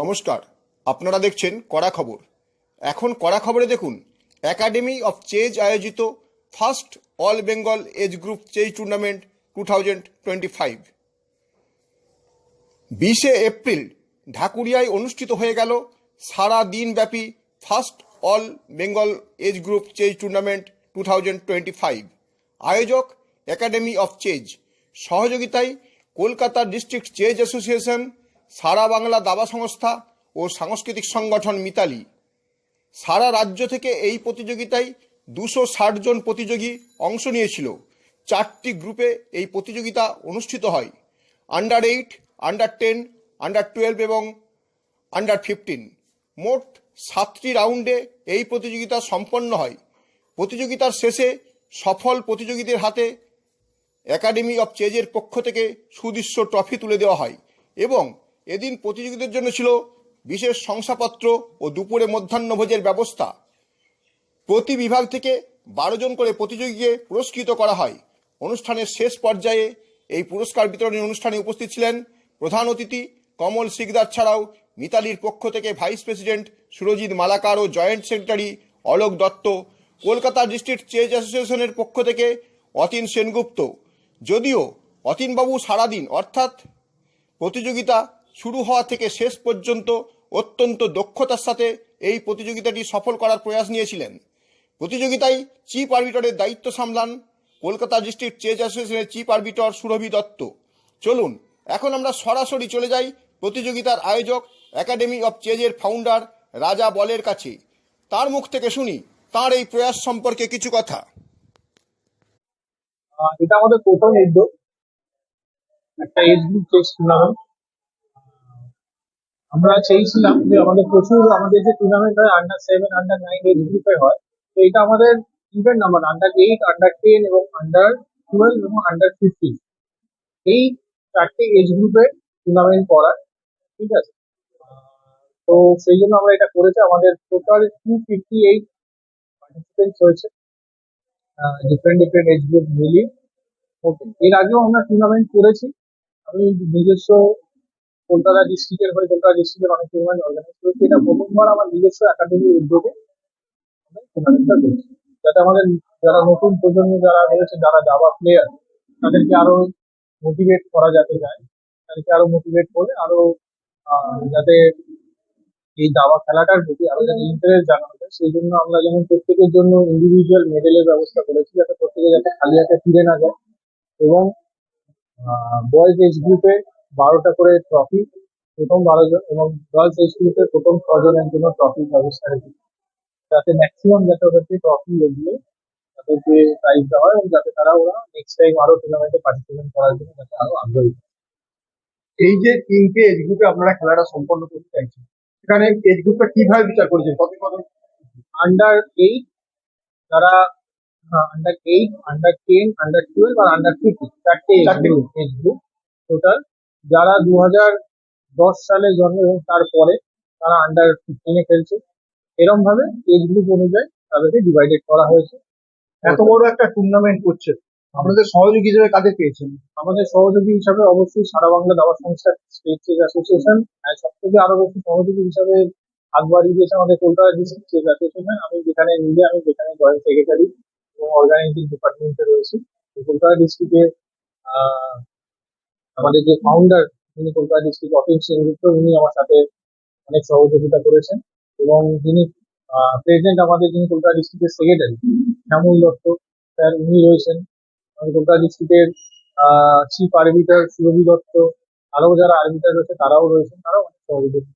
নমস্কার। আপনারা দেখছেন কড়া খবর। এখন কড়া খবরে দেখুন একাডেমি অফ চেজ আয়োজিত first all Bengal age group chess tournament two thousand twenty five. বিশে এপ্রিল ঢাকুরিয়ায় অনুষ্ঠিত হয়ে গেল সারা দিনব্যাপী first all Bengal age group chess tournament two thousand twenty five. আয়োজক একাডেমি অফ চেজ সহযোগিতায় কলকাতা ডিস্ট্রিক্ট চেজ অ্যাসোসিয়েশন সারা বাংলা দাবা সংস্থা ও সাংস্কৃতিক সংগঠন মিতালি। সারা রাজ্য থেকে এই প্রতিযোগিতায় দুশো জন প্রতিযোগী অংশ নিয়েছিল। চারটি গ্রুপে এই প্রতিযোগিতা অনুষ্ঠিত হয়। Under eight, under ten, under twelve এবং আন্ডার ফিফটিন। মোট সাতটি রাউন্ডে এই প্রতিযোগিতা সম্পন্ন হয়। প্রতিযোগিতার শেষে সফল প্রতিযোগীদের হাতে একাডেমি অফ চেজের পক্ষ থেকে সুদৃশ্য ট্রফি তুলে দেওয়া হয় এবং এদিন প্রতিযোগীদের জন্য ছিল বিশেষ শংসাপত্র ও দুপুরে মধ্যাহ্নভোজের ব্যবস্থা। প্রতি বিভাগ থেকে বারো জন করে প্রতিযোগীকে পুরস্কৃত করা হয়। অনুষ্ঠানের শেষ পর্যায়ে এই পুরস্কার বিতরণী অনুষ্ঠানে উপস্থিত ছিলেন প্রধান অতিথি কমল সিকদার ছাড়াও মিতালির পক্ষ থেকে ভাইস প্রেসিডেন্ট সুরজিৎ মালাকার ও joint secretary Alok Dutta, Kolkata district chess অ্যাসোসিয়েশনের পক্ষ থেকে অতীন সেনগুপ্ত। যদিও অতীনবাবু সারাদিন, অর্থাৎ প্রতিযোগিতা শুরু হওয়া থেকে শেষ পর্যন্ত অত্যন্ত দক্ষতার সাথে এই প্রতিযোগিতাটি সফল করার প্রয়াস নিয়েছিলেন। প্রতিযোগিতায় চিফ আরবিটরের দায়িত্ব সামলান কলকাতা ডিস্ট্রিক্ট চেজ অ্যাসোসিয়েশনের চিফ আরবিটর সুরভি দত্ত। চলুন, এখন আমরা সরাসরি চলে যাই প্রতিযোগিতার আয়োজক একাডেমি অফ চেজের ফাউন্ডার রাজা বলের কাছে। তার মুখ থেকে শুনি তার এই প্রয়াস সম্পর্কে কিছু কথা। এটা আমাদের প্রথম উদ্যোগ। একটা এজ গ্রুপ চেস টুর্নামেন্ট আমরা চেয়েছিলাম যে আমাদের প্রচুর আমাদের যে টুর্নামেন্ট হয় under seven under nine age গ্রুপে হয়। তো এটা আমাদের event number under eight under ten এবং আন্ডার টুয়েলভ এবং আন্ডার ফিফটিন এই চারটে এজ গ্রুপে টুর্নামেন্ট করার ঠিক আছে? তো সেই জন্য আমরা এটা করেছি। আমাদের total two fifty eight participants হয়েছে ডিফারেন্ট ডিফারেন্ট এজ গ্রুপ মিলিয়ে। ওকে এর আগেও আমরা টুর্নামেন্ট করেছি। আমি নিজস্ব কলকাতা ডিস্ট্রিক্টের হয়ে কলকাতা ডিস্ট্রিক্টের অনেক টুর্নামেন্ট অর্গানাইজ করেছি। এটা প্রথমবার আমার নিজস্ব একাডেমির উদ্যোগে টুর্নামেন্টটা করছি। যাতে আমাদের যারা নতুন প্রজন্ম যারা রয়েছে, যারা দাবা প্লেয়ার তাদেরকে আরও মোটিভেট করা যাতে যায়, তাদেরকে আরও মোটিভেট করে আরও যাতে এই দাবা খেলাটার প্রতি আরও যাতে ইন্টারেস্ট জানানো যায়। সেই জন্য আমরা যেমন প্রত্যেকের জন্য ইন্ডিভিজুয়াল মেডেলের ব্যবস্থা করেছি, যাতে প্রত্যেকে যাতে খালি হাতে ফিরে না যায়। এবং বয়েজ এজ গ্রুপে বারোটা করে ট্রফি প্রথম বারো জন এবং গার্লস এজ গ্রুপে প্রথম ছজনের জন্য ট্রফির ব্যবস্থা রেখেছি যাতে ম্যাক্সিমাম যাতে ওদেরকে ট্রফি এগিয়ে তাদেরকে প্রাইজ দেওয়া হয় এবং যাতে তারা ওরা নেক্সট টাইম আরও টুর্নামেন্টে পার্টিসিপেট করার জন্য যাতে আরও আগ্রহী এই যে তিনটে এজ গ্রুপে আপনারা খেলাটা সম্পন্ন করতে চাইছেন সেখানে এজ গ্রুপটা কীভাবে বিচার করেছেন? কত কত? আন্ডার এইট তারা under eight under ten under twelve আর আন্ডার ফিফটিন চারটে এজ গ্রুপ টোটাল যারা দু হাজার দশ সালে জন্ম এবং তারপরে তারা আন্ডার ফিফটিনে খেলছে এরম ভাবে এজ গ্রুপ অনুযায়ী তাদেরকে ডিভাইডেড করা হয়েছে। এত বড় একটা টুর্নামেন্ট করছে আপনাদের সহযোগী হিসেবে কাদের পেয়েছেন? আমাদের সহযোগী হিসাবে অবশ্যই সারা বাংলা দাবা সংস্থা স্টেট চেস অ্যাসোসিয়েশন আর সব থেকে আরও বেশি সহযোগী হিসাবে হাত বাড়িয়ে দিয়েছে আমাদের কলকাতা ডিস্ট্রিক্ট চেস অ্যাসোসিয়েশন আমি যেখানে নিজে আমি যেখানে জয়েন্ট সেক্রেটারি এবং অর্গানাইজিং ডিপার্টমেন্টে রয়েছি। কলকাতা ডিস্ট্রিক্টে আমাদের যে ফাউন্ডার তিনি কলকাতা ডিস্ট্রিক্ট অফিস সেনগুপ্ত উনি আমার সাথে অনেক সহযোগিতা করেছেন এবং যিনি প্রেসিডেন্ট আমাদের যিনি কলকাতা ডিস্ট্রিক্টের সেক্রেটারি শ্যামল দত্ত স্যার উনি রয়েছেন। কলকাতা ডিস্ট্রিক্টের চিফ আরবিটার সুরভি দত্ত আরও যারা আরবিটার রয়েছে তারাও রয়েছেন তারাও অনেক সহযোগিতা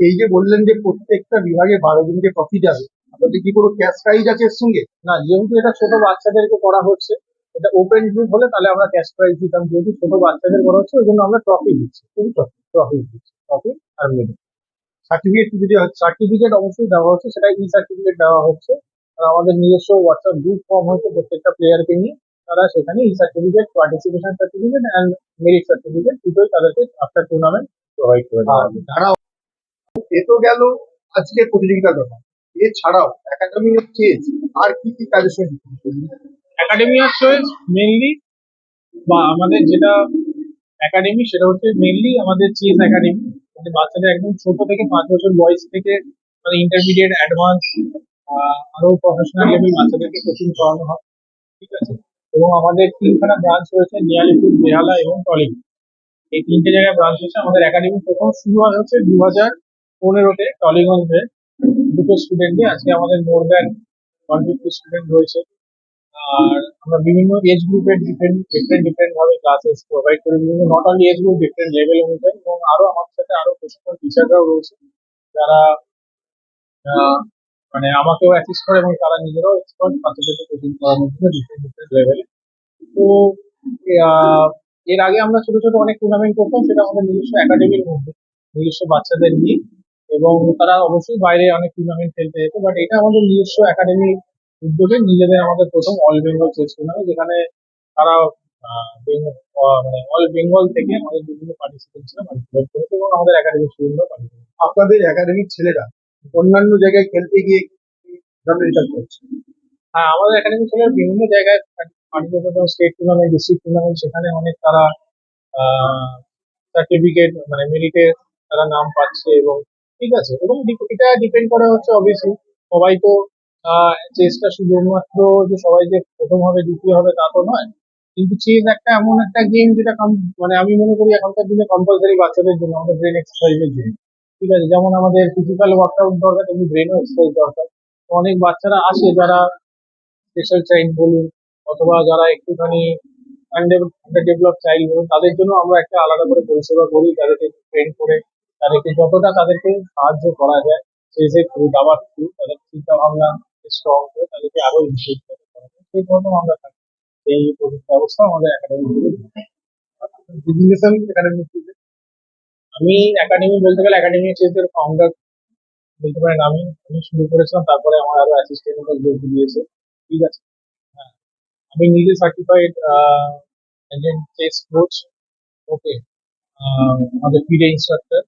এই যে বললেন যে প্রত্যেকটা বিভাগে বারো জনকে ট্রফি যাবে আপনাদের কি কোনো ক্যাশ প্রাইজ আছে এর সঙ্গে? না যেহেতু এটা ছোট বাচ্চাদেরকে করা হচ্ছে এটা ওপেন গ্রুপ হলে তাহলে আমরা ক্যাশ প্রাইজ দিতাম, যেহেতু ছোট বাচ্চাদের করা হচ্ছে ওই জন্য আমরা ট্রফি দিচ্ছি। ট্রফি দিচ্ছি ট্রফি আর মেডেল সার্টিফিকেট যদি সার্টিফিকেট অবশ্যই দেওয়া হচ্ছে সেটা ই সার্টিফিকেট দেওয়া হচ্ছে। আর আমাদের নিজস্ব হোয়াটসঅ্যাপ গ্রুপ ফর্ম হচ্ছে প্রত্যেকটা প্লেয়ারকে নিয়ে, তারা সেখানে ই certificate participation certificate and merit certificate দুটোই তাদেরকে আফটার টুর্নামেন্ট প্রোভাইড করে দেওয়া হবে। যারা এ তো গেল আজকে প্রতিযোগিতার কথা এছাড়াও একাডেমি চেজ আর কি কি কাজের সঙ্গে? একাডেমি অফ মেনলি বা আমাদের যেটা একাডেমি সেটা হচ্ছে মেনলি আমাদের চেস একাডেমি মানে বাচ্চাদের একদম ছোট থেকে পাঁচ বছর বয়স থেকে মানে ইন্টারমিডিয়েট অ্যাডভান্স আরও প্রফেশনাল লেভেল বাচ্চাদেরকে কোচিং করানো হয়, ঠিক আছে? এবং আমাদের তিনখানা ব্রাঞ্চ রয়েছে নিয়ালিপুর বেহালা এবং টলিগঞ্জ এই তিনটে জায়গায় ব্রাঞ্চ হচ্ছে আমাদের একাডেমি প্রথম শুরু হয় হচ্ছে দু হাজার পনেরোতে টলিগঞ্জে দুটো স্টুডেন্ট আজকে আমাদের more than one fifty student রয়েছে। আর আমরা বিভিন্ন এজ গ্রুপের ডিফারেন্ট ডিফারেন্ট ডিফারেন্ট ভাবে ক্লাসেস প্রোভাইড করি, বিভিন্ন not only age group different level অনুযায়ী এবং আরও আমাদের সাথে আরও প্রশিক্ষণ টিচাররাও রয়েছে, যারা মানে আমাকেও অ্যাসিস্ট করে এবং তারা নিজেরাও এক্সপার্ট বাচ্চাদেরকে কোচিং করানোর জন্য ডিফারেন্ট ডিফারেন্ট লেভেলে তো এর আগে আমরা ছোট ছোট অনেক টুর্নামেন্ট করতাম, সেটা আমাদের নিজস্ব একাডেমির মধ্যে, নিজস্ব বাচ্চাদের নিয়ে এবং তারা অবশ্যই বাইরে অনেক টুর্নামেন্ট খেলতে যেত বাট এটা আমাদের নিজস্ব একাডেমি উদ্যোগে নিজেদের আমাদের প্রথম অল বেঙ্গল চেস টুর্নামেন্ট যেখানে তারা মানে অল বেঙ্গল থেকে আমাদের বিভিন্ন পার্টিসিপেন্টসরা পার্টিসিপেট করেছে এবং আমাদের একাডেমির স্টুডেন্টরাও পার্টিসিপেট আপনাদের একাডেমির ছেলেরা অন্যান্য জায়গায় খেলতে গিয়ে রেজাল্ট করছে হ্যাঁ আমাদের একাডেমি ছেলে বিভিন্ন জায়গায় participate state tournament district tournament সেখানে অনেক তারা সার্টিফিকেট মানে মেরিটে তারা নাম পাচ্ছে এবং ঠিক আছে। এবং এটা ডিপেন্ড করে হচ্ছে অবভিয়াসলি সবাই তো চেসটা শুধুমাত্র যে সবাই যে প্রথম হবে দ্বিতীয় হবে তা তো নয়, কিন্তু চেস একটা এমন একটা গেম যেটা মানে আমি মনে করি এখনকার দিনে কম্পালসারি বাচ্চাদের জন্য, আমাদের ব্রেন এক্সারসাইজের জন্য। ঠিক আছে, যেমন আমাদের ফিজিক্যাল ওয়ার্কআউট দরকার, তেমনি ব্রেনও এক্সারসাইজ দরকার। অনেক বাচ্চারা আসে যারা স্পেশাল চাইল্ড বলুন, অথবা যারা একটুখানি আন্ডার ডেভেলপ চাইল্ড বলুন, তাদের জন্য আমরা একটা আলাদা করে পরিষেবা করি, তাদেরকে ট্রেন করে, তাদেরকে যতটা তাদেরকে সাহায্য করা যায়, সেই থ্রু দাবার থ্রু তাদের চিন্তা ভাবনা স্ট্রং করে তাদেরকে আরও ইমপ্রুভ করতে পারে সেই ধরনের আমরা থাকি। এই ব্যবস্থা আমাদের একাডেমি ডিজিগনেশন একাডেমি আমি একাডেমি বলতে গেলে একাডেমি চেসের ফাউন্ডার বলতে পারেন আমি আমি শুরু করেছিলাম তারপরে আমার আরও অ্যাসিস্ট্যান্ট যোগ দিয়েছে। ঠিক আছে? হ্যাঁ। আমি নিজে সার্টিফাইড একজন চেস কোচ ওকে আমাদের ফিডে ইনস্ট্রাক্টর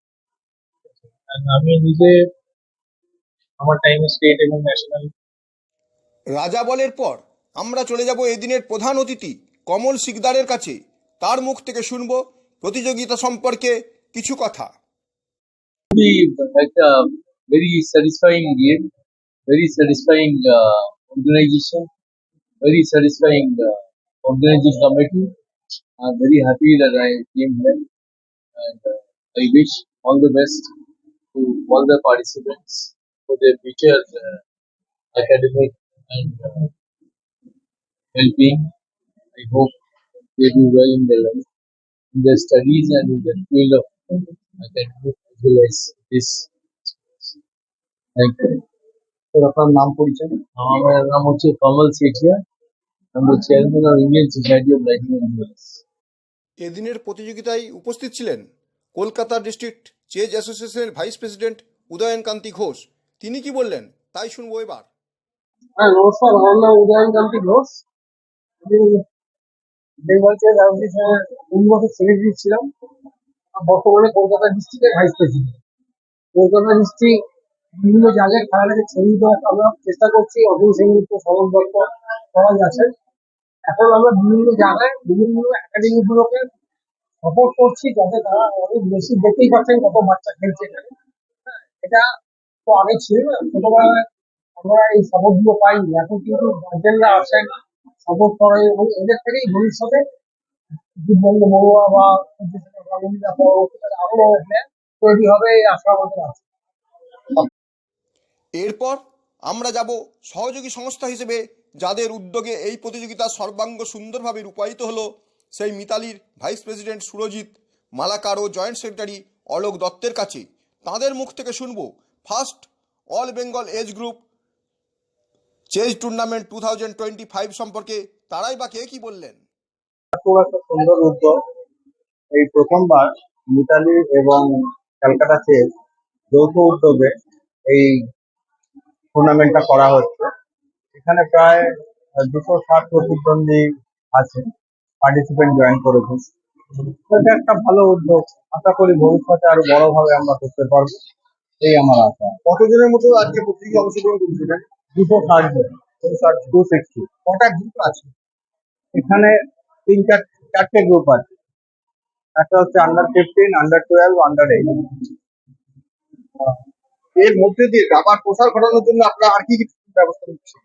আমি নিজে আমার টাইমে স্টেট এবং ন্যাশনাল রাজা বলের পর আমরা চলে যাব এদিনের প্রধান অতিথি কমল সিকদারের কাছে। তার মুখ থেকে শুনব প্রতিযোগিতা সম্পর্কে কিছু কথা। একটা very satisfying game very satisfying organization very satisfying organization committee I very happy that I came the best to all the participants for the future academic and uh, well-being. I hope they do well in their life, in their studies and in their field of academic as well as this. Thank you. Sir আপনার নাম পরিচয় আমার নাম হচ্ছে কমল সেঠিয়া আমি chairman of Indian society of lighting engineers এদিনের প্রতিযোগিতায় উপস্থিত ছিলেন কলকাতা ডিস্ট্রিক্ট চেজ অ্যাসোসিয়েশনের ভাইস প্রেসিডেন্ট উদয়ন কান্তি ঘোষ তিনি কি বললেন তাই শুনব এবার হ্যাঁ নমস্কার, আমার নাম উদয়ন কান্তি ঘোষ। আমি বেঙ্গল চেস অ্যাসোসিয়েশনের তিন বছর সেক্রেটারি ছিলাম বর্তমানে কলকাতা ডিস্ট্রিক্টের ভাইস প্রেসিডেন্ট কলকাতা ডিস্ট্রিক্ট বিভিন্ন জায়গায় খেলাটাকে ছড়িয়ে দেওয়ার আমরা চেষ্টা করছি। অর্জুন সেনগুপ্ত সরল দত্ত সবাই আছেন। এখন আমরা বিভিন্ন জায়গায় বিভিন্ন একাডেমিগুলোকে সাপোর্ট করছি যাতে তারা অনেক বেশি দেখতেই পাচ্ছেন কত বাচ্চা খেলছে এখানে। এটা তো আগে ছিল না। ছোটবেলায় আমরা এই সাপোর্টগুলো পাইনি এখন কিন্তু গার্জেনরা করে এদের থেকেই ভবিষ্যতে দিব্যাঙ্গ বা আরও তৈরি হবে এই আশা আমাদের আছে। এরপর আমরা যাব সহযোগী সংস্থা হিসেবে, যাদের উদ্যোগে এই প্রতিযোগিতা সর্বাঙ্গ সুন্দরভাবে রূপায়িত হলো। সেই মিতালির ভাইস প্রেসিডেন্ট সুরজিৎ, মালাকার ও জয়েন্ট সেক্রেটারি অলোক দত্তের কাছে। তাদের মুখ থেকে শুনব first all Bengal age group chess tournament two thousand twenty five সম্পর্কে তারাই বা কে কি বললেন? খুব একটা সুন্দর উদ্যোগ। এই প্রথমবার মিতালি এবং ক্যালকাটা চেস যৌথ উদ্যোগে এই টুর্নামেন্টটা করা হচ্ছে। এখানে প্রায় দুশো ষাট প্রতিদ্বন্দ্বী আছে পার্টিসিপেন্ট জয়েন করেছে। এটা একটা ভালো উদ্যোগ। আশা করি ভবিষ্যতে আরও বড় ভাবে আমরা করতে পারব। এই আমার আশা। কতজনের মতো আজকে প্রতিযোগিতা অংশগ্রহণ করছিলেন? দুশো ষাট টু সিক্সটি কটা গ্রুপ আছে? এখানে তিন চার চারটে গ্রুপ আছে। একটা হচ্ছে under fifteen under twelve under eight এর মধ্যে দিয়ে দাবার প্রসার ঘটানোর জন্য আপনারা আর কি কি ব্যবস্থা নিচ্ছেন?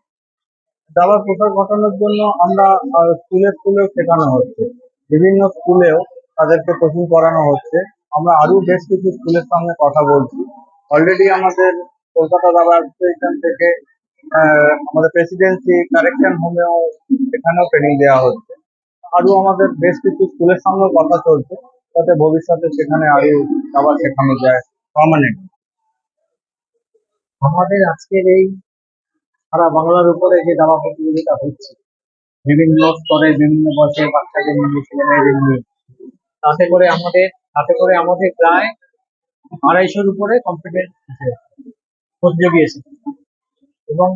দাবার প্রসার ঘটানোর জন্য আমরা স্কুলে স্কুলেও শেখানো হচ্ছে। বিভিন্ন স্কুলেও তাদেরকে কোচিং করানো হচ্ছে। আমরা আরও বেশ কিছু স্কুলের সঙ্গে কথা বলছি। অলরেডি আমাদের কলকাতা দাবা অ্যাসোসিয়েশন থেকে আমাদের প্রেসিডেন্সি কারেকশন হোমেও সেখানেও ট্রেনিং দেওয়া হচ্ছে। আরও আমাদের বেশ কিছু স্কুলের সঙ্গে কথা চলছে, যাতে ভবিষ্যতে সেখানে আরও দাবা শেখানো যায় পার্মানেন্ট আমাদের আজকের এই সারা বাংলার উপরে যে দাবা প্রতিযোগিতা হচ্ছে, বিভিন্ন স্তরে, বিভিন্ন বয়সের বাচ্চাদের নিয়ে ছেলেমেয়েদের নিয়ে তাতে করে আমাদের, তাতে করে আমাদের প্রায় আড়াইশোর উপরে কম্পিটেন্ট প্রতিযোগী এসেছে এবং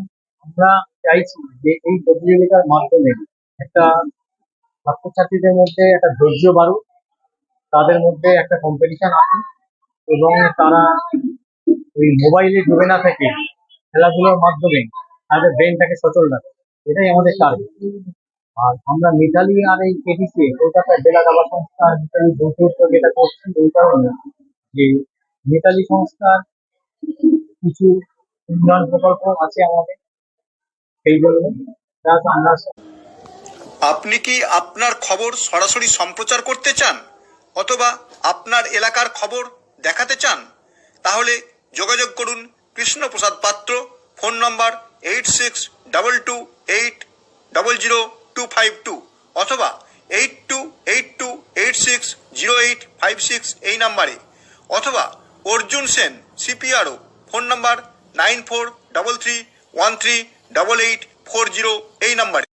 আমরা চাইছি যে এই প্রতিযোগিতার মাধ্যমে একটা ছাত্রছাত্রীদের মধ্যে একটা ধৈর্য বাড়ুক, তাদের মধ্যে একটা কম্পিটিশন আসুক এবং তারা ওই মোবাইলে ডুবে না থেকে খেলাধুলার মাধ্যমে তাদের ব্রেনটাকে সচল রাখে এটাই আমাদের টার্গেট আর আমরা মিতালি আর এই কেটিসি কলকাতা জেলা দাবা সংস্থা আর মিতালি যৌথ উদ্যোগে এটা করছি এই কারণে যে মিতালি সংস্থার কিছু উন্নয়ন প্রকল্প আছে আমাদের। সেই জন্য আপনি কি আপনার খবর সরাসরি সম্প্রচার করতে চান অথবা আপনার এলাকার খবর দেখাতে চান? তাহলে যোগাযোগ করুন Krishnaprasad Patra, phone number eight six double two eight double zero two five two অথবা eight two eight two eight six zero eight five six এই নাম্বারে। অথবা Arjun Sen CPRO phone number nine four double three one three double eight four zero এই নাম্বারে।